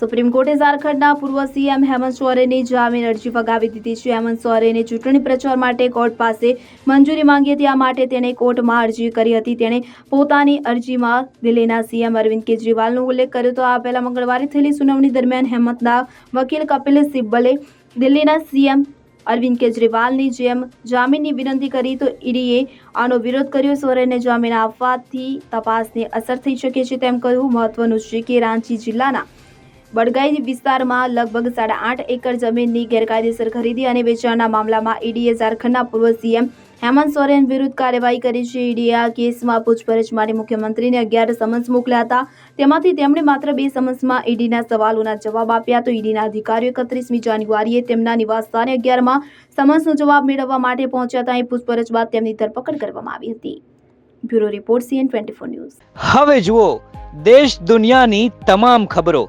Supreme કોર્ટે ઝારખંડના પૂર્વ સીએમ હેમંત સોરેનની જામીન અરજી ફગાવી દીધી છે. હેમંત સોરેને ચૂંટણી પ્રચાર માટે કોર્ટ પાસે મંજૂરી માંગી હતી. આ માટે તેણે કોર્ટમાં અરજી કરી હતી. તેણે પોતાની અરજીમાં દિલ્હીના સીએમ અરવિંદ કેજરીવાલનો ઉલ્લેખ કર્યો તો આ પહેલા મંગળવારે થયેલી સુનાવણી દરમિયાન હેમંતના વકીલ કપિલ સિબ્બલે દિલ્હીના સીએમ અરવિંદ કેજરીવાલની જેમ જામીનની વિનંતી કરી તો ઈડીએ આનો વિરોધ કર્યો. સોરેનને જામીન આપવાથી તપાસને અસર થઈ શકે છે તેમ કહ્યું. મહત્વનું છે કે રાંચી જિલ્લાના બડગાઈ વિસ્તારમાં લગભગ સાડા આઠ એકર જમીનની ગેરકાયદેસર ખરીદી અને વેચાણના મામલામાં ઈડીએ ઝારખંડના પૂર્વ સીએમ હેમંત સોરેન વિરુદ્ધ કાર્યવાહી કરી છે. ઈડીએ આ કેસમાં પૂછપરછ માટે મુખ્યમંત્રીને અગિયાર સમન્સ મોકલ્યા હતા. તેમાંથી તેમણે માત્ર બે સમન્સમાં ઈડીના સવાલોના જવાબ આપ્યા. તો ઈડીના અધિકારીઓ એકત્રીસમી જાન્યુઆરીએ તેમના નિવાસસ્થાને અગિયારમાં સમન્સનો જવાબ મેળવવા માટે પહોંચ્યા હતા. એ પૂછપરછ બાદ તેમની ધરપકડ કરવામાં આવી હતી. Bureau report CN twenty four news. હવે જુઓ, દેશ દુનિયાની તમામ ખબરો.